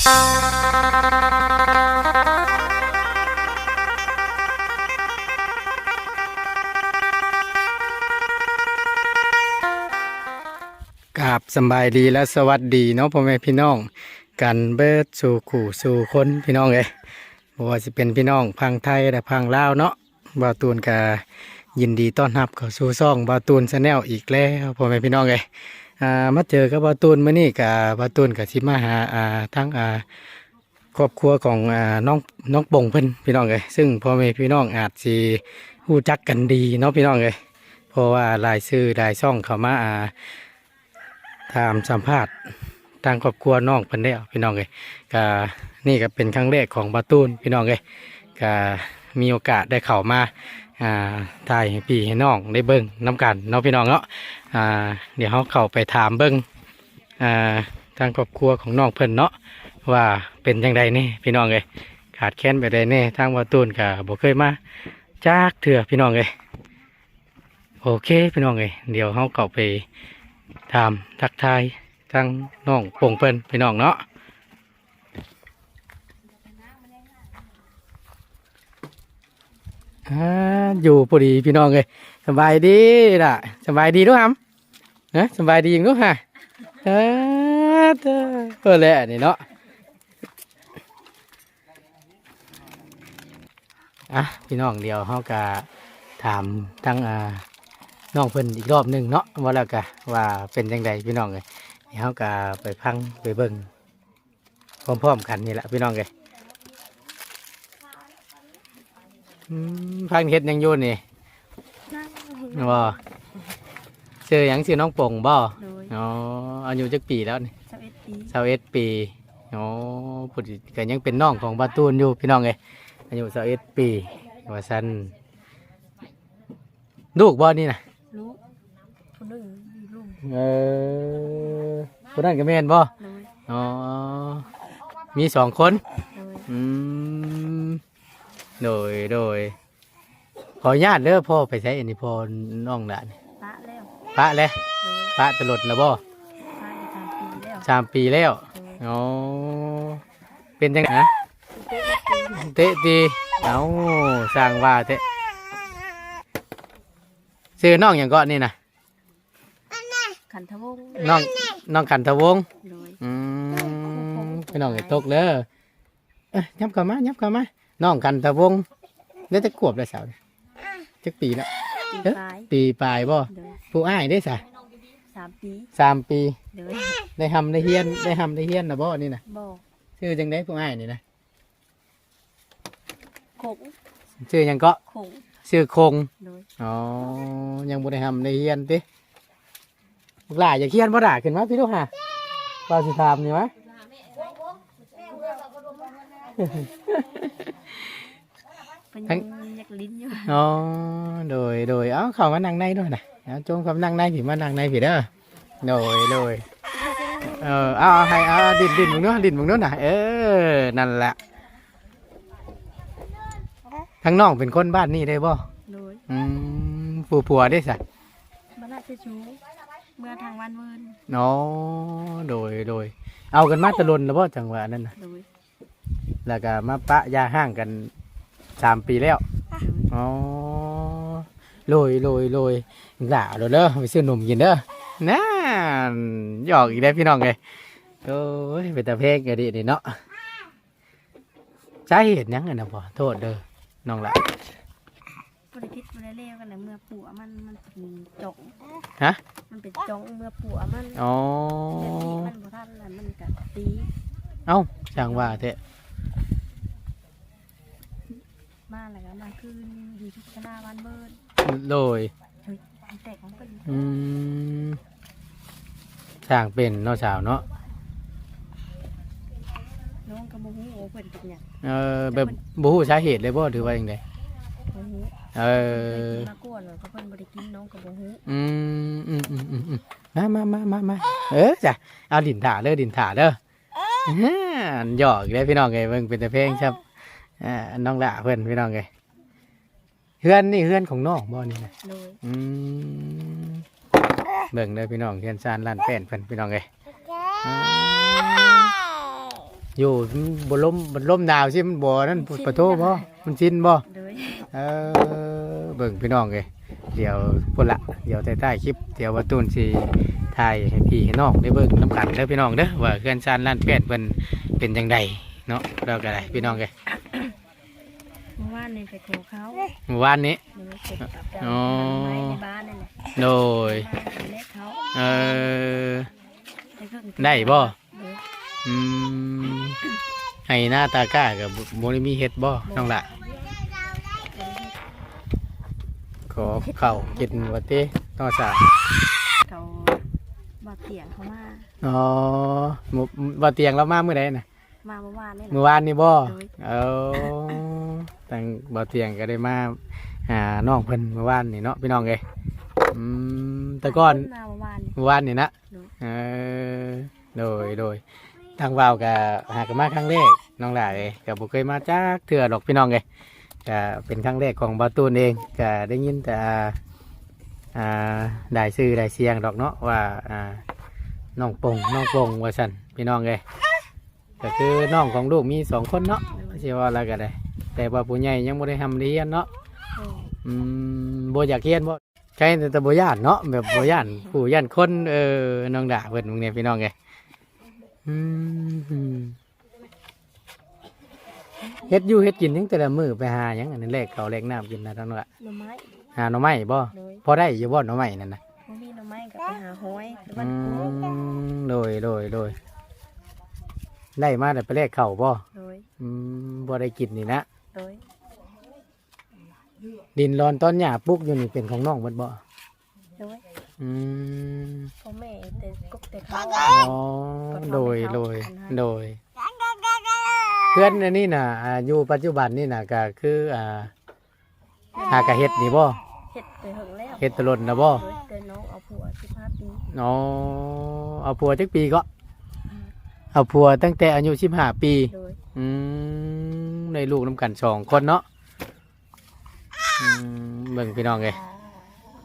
กับสบายดีและสวัสดีเนาะพ่อแม่พี่น้อง กันเบิดสู่ขู่สู่คนพี่น้องเอ้ยบ่ว่าสิเป็นพี่น้องพังไทยและพังลาวเนาะบ่าวตูนก็ยินดีต้อนรับเข้าสู่ซ่องบ่าวตูนชาแนลอีกแล้วพ่อแม่พี่น้องเอ้ย อ่ามาเจอกับบาตูนมื้อนี้ก็บ่าตูนก็สิมาหาอ่าทั้งอ่าครอบครัวของอ่าน้องน้องปงเพิ่นพี่น้องเอ้ยซึ่งพ่อแม่พี่น้องอาจสิรู้จักกันดีเนาะพี่น้องเอ้ยเพราะว่ารายชื่อรายช่องเขามาอ่าถามสัมภาษณ์ทางครอบครัวน้องเพิ่นแล้วพี่น้องเลยก็นี่ก็เป็นครั้งแรกของบาตูนพี่น้องเลยก็ มีโอกาสได้เข้ามาถ่ายให้พี่ให้น้องได้เบิ้งน้กันเนาะพี่น้องเนาะเดี๋ยวเขาเข้าไปถามเบิ้งทางครอบครัวของน้องเพิ่นเนาะว่าเป็นยังไงนี่พี่น้องเลยขาดแคลนไปได้แน่ทางบาตูนก็บ่เคยมาจากเถื่อพี่น้องเลยโอเคพี่น้องเลยเดี๋ยวเขาเข้าไปถามทักทายทั้งน้องโป่งเปิ้นพี่น้องเนาะ อ่าอยู่พอดีพี่น้องเลยสบายดีล่ะสบายดีด้วยครับนะสบายดีมั้งฮะเออเด้อเออแหละนี่เนาะอะพี่น้องเดียวเขาก็ถามทั้งอ่าน้องเพิ่นอีกรอบหนึ่งเนาะว่าแล้วกะว่าเป็นยังไงพี่น้องเลยเดี๋ยวเราก็ไปพังไปเบิ่งพร้อมๆกันนี่แหละพี่น้องเลย อืมพังเฮ็ดหยังอยู่นี่ว่าชื่อหยังชื่อน้องป่งบ่โดยอ๋ออายุจักปีแล้วนี่สเอ็ดปีสาวเอ็ดปีอ๋อพูดก็ยังเป็นน้องของบาตูนอยู่พี่น้องเลยอายุสาวเอ็ดปีว่าซันลูกบ่นี่นะลูกคนหนึ่งมีลูกเออคนนั้นก็แม่นบ่โดยอ๋อมีสองคน โดยอืม โดยโดยขออนุญาตเด้อพ่อไปใช้อันนี้พ่อน้องละนี่ปะแล้วพระเลยโดยพระตลดแล้วบ่ปะได้สามปีแล้วสามปีแล้วโดยอ๋อเป็นจังไงนะเตะตีเอาสร้างว่าเตะซื้อน้องอย่างก็นี่นะขันทวงศ์น้องน้องขันทวงศ์โดยอืมพี่น้องไอ้ตกเลยเอ้ยยับเข้ามายับเข้ามา น้องกันตะวงได้จะขวบได้สาวจักปีแล้ว ปีเอ๊ะ ปลายปีปลายบ่โดยผู้อ้ายได้สะสามปีสามปีโดยได้ทำได้เฮียนได้ทำได้เฮียนนะบ่นี่นะบอกชื่อจังได้ผู้อ้ายนี่นะขงชื่อหยังก็ขงชื่อคงโดยอ๋อยังบ่ได้ทำได้เฮียนติลูกหลานอย่าเฮียนบ่ด่าขึ้นมาพี่ลูกห่าว่าสิถามนี่วะ เป็นยังอยากลิ้นอยู่อ๋อโดยโดยเอาเข้ามานั่งในด้วยนะเอาจงคำนั่งในผีมานั่งในผีเด้อโดยโดยเออเอาเอาให้เอาดินดินมึงนู้นดินมึงนู้นน่ะเออนั่นแหละทั้งน้องเป็นคนบ้านนี่ได้บ่โดยอืมผัวผัวได้สะบ้านราชชูเมื่อทางวันเวิร์นเนาะโดยโดยเอากันมาตะลนแล้วบ่จังหวะนั้นน่ะโดยแล้วก็มาปะยาห้างกัน สามปีแล้วโดยอ๋อโรยโรยโรยหล่าเด้อเด้อไปซื้อนมกินเด้อน่าหยอกอีกแล้วพี่น้องเลยโอ้ยเป็นตาเพกกันดินี่เนาะใช่เหตุหยังไงนะพ่อโทษเด้อน้องละบริพิษบริเลวกันเลยเมื่อปัวมันมันเป็นจงฮะมันเป็นจงเมื่อปัวมันอ๋อเดี๋ยวนี้มันบ่ทันแล้วมันกัตีเอ้าช่างว่าเถอะ มาแล้วก็มาคืนอยู่ที่คณะวันเบิร์นโดยเฮ้ยมันแตกของเป็นอืมช่างเป็นเนาะสาวเนาะน้องกระโมหูโอ้เป็นเป็นหยังเออแบบบูฮู้สาเหตุเลยบ่ถือว่าอย่างไรโอ้โหเออมากวนเลยก็เพิ่นบ่ได้กินน้องกระโมหูอืมอืมอืมอืมอืมมามามามามาเออจ้ะเอาดินถาเด้อดินถาเด้อฮ่าหยอกอีกได้พี่น้องไงเบิ่งเป็นแต่เพลงครับ อ่าน้องละเพื่อนพี่น้องไงเฮือนนี่เฮือนของน้องบ่นี่นะโดยอืมเบิ่งเด้อพี่น้องเฮือนซานล้านแป้นเพิ่นพี่น้องไงอ่าอยู่บนลมบนลมหนาวสิมันบ่นั่นปะโทบ่มันชินบ่ โดยเออเบิ่งพี่น้องเลยเดี๋ยวพุ่นละเดี๋ยวใต้ๆคลิปเดี๋ยวว่าตูนสิถ่ายให้พี่ให้น้องได้เบิ่งน้ำกันเด้อพี่น้องเด้อว่าเพื่อนซานล้านแปดเป็นเป็นจังไดเนาะเราก็ได้พี่น้องเลยเมื่อวานนี่ไปขอเขาเมื่อวานนี้โดยเก็บกับเจ้าอ๋อไม้ในบ้านนั่นแหละโดยบ้านเล็กเขาเออไปเพิ่งได้บ่โดยอืมให้หน้าตากล้ากับโมได้มีเฮ็ดบ่น้องละขอข้าวกินวัติต้องสาเขาบาดเตียงเขามา อ๋อหมู่บ่เตียงเรามาเมื่อใดน่ะมาเมื่อวานนี่แหเมื่ละอวานนี่บ่โดย เอาตั้งบ่เตียงก็ได้มาหาน้องเพิ่นเมื่อวานนี่เนาะพี่น้องเอ้ยอืมแต่ก่อนมาเมื่อวานนี่ เมื่อวานนี่นะโดย เออโดยโดยทางวาวก็หากันมาครั้งแรกน้องหลายก็บ่เคยมาจักเทื่อดอกพี่น้องเอ้ยก็เป็นครั้งแรกของบาตูนเองก็ได้ยินแต่อ่าได้ชื่อได้เสียงดอกเนาะว่าอ่าน้องปงน้องปงว่าซั่นพี่น้องเอ้ยก็คือน้องของลูกมีสองคนเนาะสิว่าแล้วก็ได้ แต่ว่าผู้ใหญ่ยังบ่ได้ทำเรียนเนาะโอ้อืมบ่อยากเรียนบ่ใช่แต่บ่ย่านเนาะแบบบ่ย่านผู้ย่านคนเออน้องด่าเพิ่นมึงเนี่ยพี่น้องไงอืมเฮ็ดอยู่เฮ็ดกินทั้งแต่ละมื้อไปหาหยังอันนั้นแลกเขาวแลกน้ำกินนะทั้งนั้นละหน่อไม้หาหน่อไม้บ่โดยพอได้อยู่บ่หน่อไม้นั่นน่ะบ่มีหน่อไม้ก็ไปหาหอยหรืออืบ้านกูมโดยโดยโดยได้มาแต่ไปแลกข้าวบ่โดยอืมบ่ได้กินนี่นะ โดยดินร้อนต้นหญ้าปลูกอยู่นี่เป็นของน้องเบิดบ่โดยอืมพ่อแม่แต่กุ๊กแต่เขาอ๋อโดยโดยโดยเพื่อนอันนี้น่ะอ่าอยู่ปัจจุบันนี่น่ะก็คืออ่าหากะเฮ็ดนี่บ่เฮ็ดไปหึงแล้วเฮ็ดตะลนนะบ่โดยแต่น้องเอาผัว15ปีอ๋อเอาผัวจักปีก็ เอาผัวตั้งแต่อายุ15ปีโดยอืม ได้ลูกน้ำกันสองคนเนาะอืมเบิ่งพี่น้องเลย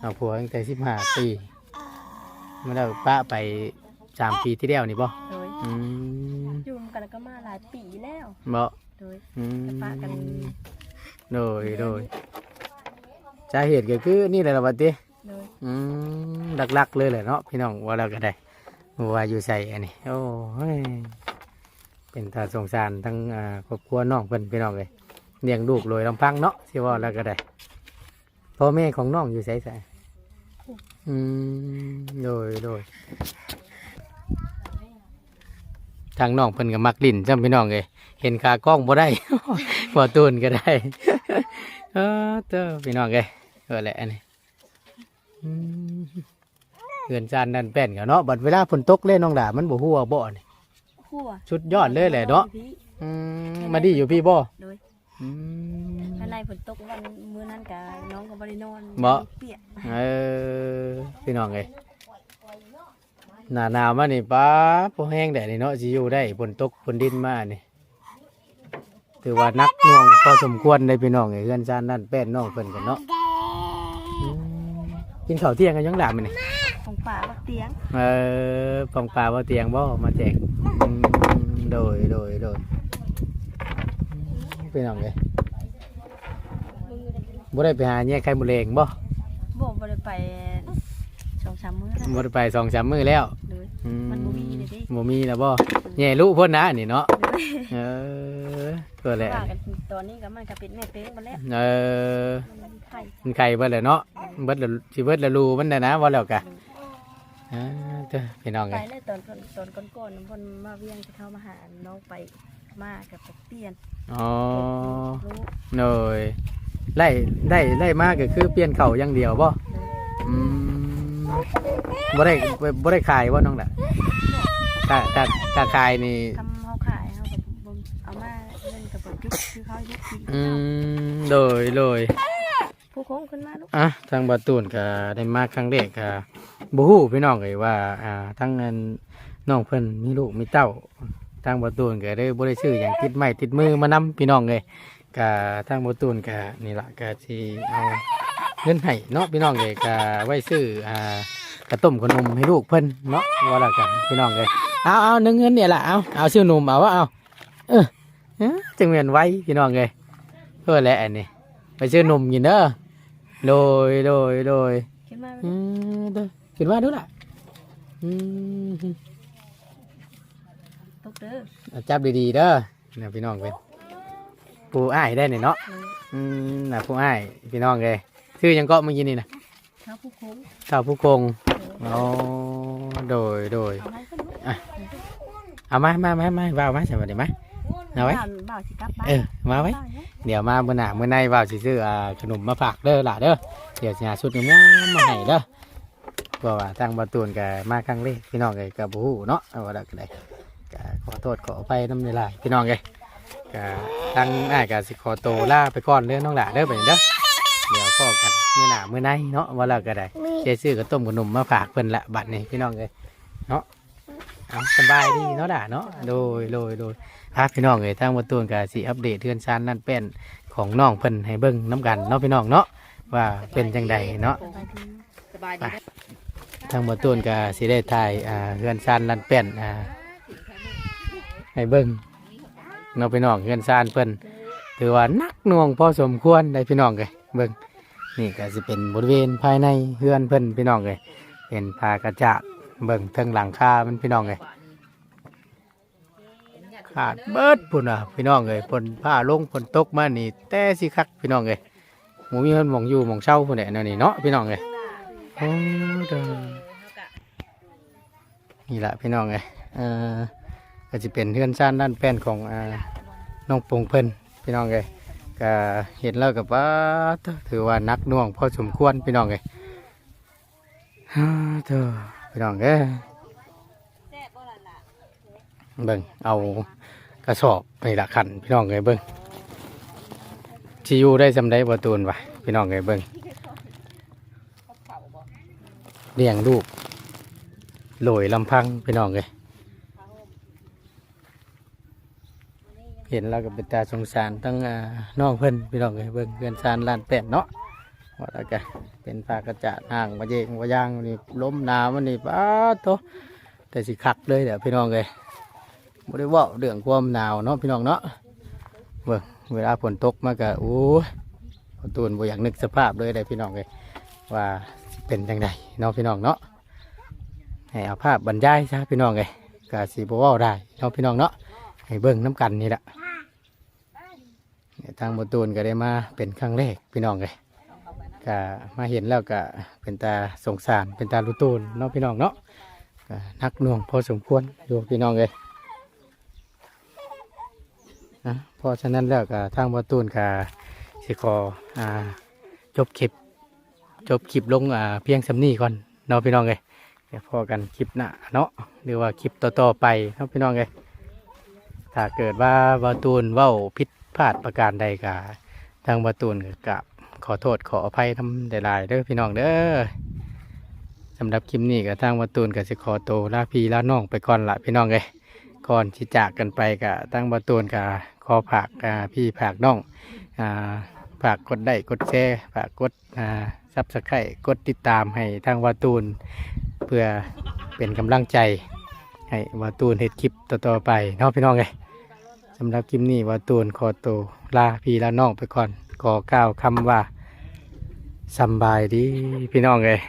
เอาผัวตั้งแต่15ปีมาแล้วป้าไปสามปีที่แล้วนี่บ่โดยอืมอยู่กันก็มาหลายปีแล้วบ่โดยอืมแต่ป้ากันโดยโดยสาเหตุก็คือนี่แหละล่ะบัดนี้โดยอืมหลักๆเลยแหละเนาะพี่น้องว่าเราก็ได้ว่าอยู่ใส่อันนี้โอ้ย เป็นตาสงสารทั้งครอบครัวน้องเพิ่นพี่น้องเลยเลี้ยงลูกโดยลำพังเนาะที่ว่าเราก็ได้พ่อแม่ของน้องอยู่ใส่ใส่อืมโดยโดยทางน้องเพิ่นก็มักลิ้นจำพี่น้องเลยเห็นขากล้องบ่ได้บ่ตูนก็ได้เออเต้อพี่น้องเลยเออแหละอันนี้เกือนจานนั่นแป้นกันเนาะบัดเวลาฝนตกเล่นน้องด่ามันบ่หัวบ่นี่ หัวชุดยอดเลยแหละเนาะอืมมาดีอยู่พี่บ่โดยอืมภายในฝนตกวันมื้อนั้นก็น้องก็บ่ได้นอนบ่เปียกเออพี่น้องเอ้ยหน้าหนาวมานี่ป้าพอแห้งแดดนี่เนาะสิอยู่ได้ฝนตกฝนดินมานี่ถือว่านักหน่วงพอสมควรเลยพี่น้องเอ้ยเกือนจานนั่นแป้นน้องเพิ่นกันเนาะอืมกินข้าวเที่ยงกันยังด่ามันนี่ ของป่าบักเตียง เออปองปลาบ่เตียงบ่มาแจกอืมโดยโดยโดยเป็นหยังไงบ่ได้ไปหาแยกไข่มะเร็งบ่บ่บ่ได้ไปสองสามมื้อแล้วบ่ได้ไปสองสามมื้อแล้วโดย อืมันบ่มีเลยดิ บ่มีแล้วบ่แย่ลูกพ่นนะนี่เนาะเออก็แหละว่ากันตอนนี้ก็มันก็เป็นแม่เป้งมาแล้วเออ มันไข่มันไข่เบิดแล้วเนาะเบิดแล้วสิเบิดแล้วรูมันน่ะนะว่าแล้วกะ อ่าเด้อพี่น้องไปไงเลยตอนตอนก่อนๆเพิ่นมาเวียงจะเข้ามาหาน้องไปมากับไปเปลี่ยนอ๋อรู้โดยไล่ได้ได้มากก็คือเปลี่ยนเข่าอย่างเดียวบ่อืมบ่ได้บ่บ่ได้ขายว่าน้องล่ะถ้าถ้าถ้าขายนี่ ทำเฮาขายเฮากับบ่เอามาเล่นกับบ่จุกคือเขายุกกินอืมโดยโดยผู้ โค้งขึ้นมาลูกอะทางบาตูนก็ได้มาครั้งแรกก็บ่ฮู้พี่น้องเลยว่าอ่าทั้งอันน้องเพิ่นมีลูกมีเต้าทางบาตูนก็ได้บ่ได้ซื้อหยังติดไม้ติดมือมานํพี่น้องเลยก็ทางบาตูนก็นี่ล่ะก็สิเอาเงินให้เนาะพี่น้องเลยก็ไว้ซื้ออ่ากระต้มขนมให้ลูกเพิ่นเนาะว่าและกันพี่น้องเลยเอาเอาหนึ่งเงินเนี่ยล่ะเอาเอาซื้อนมเอาวะเอาเออเออจังเวียนไว้พี่น้องเลยเพื่อแหละอันนี้ไปซื้อนมกินเด้อ โดยโดยโดยขึ้นมาอืมเด้อคิดว่าดูล่ะอืมตกเด้อเอาจับดีๆเด้อเนี่ยพี่น้องเป็นปูอ้ายได้เนี่ยเนาะเอออืมน่ะปูอ้ายพี่น้องเลยชื่อหยังก็เมื่อกี้นี่นะเท้าผู้โค้งเท่าผู้คงอ๋อโดยโดยเอาไม้ขึ้นมาเอามามามามาว่าวมาใช่ไหมเดี๋ยวมา เอาไว้บ่าวบ่าวสิกลับบ้านเออ มาไว้ เดี๋ยวมาเมื่อหน้าเมื่อในว่าวสิซื้ออ่าขนมมาฝากเด้อล่ะเด้อ เดี๋ยวสิหาชุดงามๆมาให้เด้อเพราะว่าทางประตูนกับมาครั้งแรกพี่น้องเลยกับบูเนาะเอาว่าได้ก็ได้ก็ขอโทษขออภัยน้ำในลายพี่น้องเลยก็ทางอ้ายก็สิขอโตวลาไปก่อนเด้อน้องหล่ะเด้อไปเด้อ เดี๋ยวพ่อกันเมื่อหน้าเมื่อในเนาะว่าเราก็ได้เจซื้อกับต้มขนมมาฝากเพิ่นละบัดนี้พี่น้องเลยเนาะเอาสบายดีเนาะด่าเนาะโดยโดยโดย พาพี่น้องเลยทางประตูนกับสีอัปเดตเทือนชานนั่นเป็นของน้องเพิ่นให้เบิ่งน้ำกันเนาะพี่น้องเนาะว่าเป็นจังใดเนาะสบายดีทางประตูนกับสีได้ถ่ายอ่าเทือนชานนั่นเป็นอ่าให้เบิ่งเนาะพี่น้องเทือนชานเพิ่นถือว่านักหน่วงพอสมควรได้พี่น้องเลยเบิ่งนี่ก็สิเป็นบริเวณภายในเฮือนเพิ่นพี่น้องเลยเป็นผ้ากระจาดเบิ่งเทิงหลังคามันพี่น้องเลย ขาดเบิดพุ่นอะพี่น้องเอ้ยฝนผ้าลงฝนตกมานี่แต่สิคักพี่น้องเอ้ยหมูมีเพิ่นมองอยู่มองเช่าพุ่นแหละนั่นนี่เนาะพี่น้องเอ้ยโอ้เด้อนี่แหละพี่น้องเอ้ยเอ่อก็จะเป็นเฮือนซ่านด้านแป้นของน้องปงเพิ่นพี่น้องเอ้ยก็เห็นแล้วกับว่าถือว่านักน่วงพอสมควรพี่น้องเอ้ยฮ่าเด้อพี่น้องเอ้ยเบิ่งเอา กระสอบในละขันพี่น้องไงเบิ้งชียูได้จำได้ประตูนวะพี่น้องไงเบิ้งเลี้ยงลูกโหลยลำพังพี่น้องไงเห็นแล้วก็เป็นตาสงสารทั้งน้องเพิ่นพี่น้องไงเบิ้งเพื่อนซานลานแปดเนาะว่าแล้วกันเป็นปลากระจาดห่างมาเยงมาย่างนี่ล้มหนามันนี่ป้าโตแต่สิคักเลยเดี๋ยวพี่น้องเลย บ่ได้เว่าเรื่องความหนาวเนาะพี่น้องเนาะเบิ่งเวลาฝนตกมากะโอ้ประตูนบ่อยากนึกสภาพเลยได้พี่น้องเลยว่าสิเป็นจังไดเนาะพี่น้องเนาะให้เอาภาพบรรยายซะพี่น้องเลยก็สิบ่เว้าได้เนาะพี่น้องเนาะให้เบิ่งน้กันนี่แหละทางประตูนก็ได้มาเป็นครั้งแรกพี่น้องเลยก็มาเห็นแล้วก็เป็นตาสงสารเป็นตาลุตูนเนาะพี่น้องเนาะนักหน่วงพอสมควรอยู่พี่น้องเลย นะเพราะฉะนั้นแล้วก็ทางประตูนก็สิขออ่าจบคลิป จบคลิปลงอ่าเพียงสำนีก่อนเนาะพี่น้องเลยเดี๋ยวพอกันคลิปหน้าเนาะหรือว่าคลิปต่อๆไปเนาะพี่น้องเลยถ้าเกิดว่าประตูนเว้าผิดพลาดประการใดก็ทางประตูนก็กราบขอโทษขออภัยทำได้หลายๆเด้อพี่น้องเด้อสำหรับคลิปนี้ก็ทางประตูนก็สิขอโตลาพี่ลาน้องไปก่อนละพี่น้องเลย ก่อนที่จากกันไปกะตั้งประตูนกะขอผักพี่ผักน้องอ่าฝากกดได้กดแชร์ฝากกดซับสไครต์กดติดตามให้ทางวาตูน เพื่อเป็นกำลังใจ ให้วาตูนเห็ดคลิปต่อๆไปเนาะพี่น้องเลยสำหรับคลิปนี้วาตูนขอตัวลาพี่ลาน้องไปก่อนขอกล่าวคำว่าสบายดีพี่น้องเลย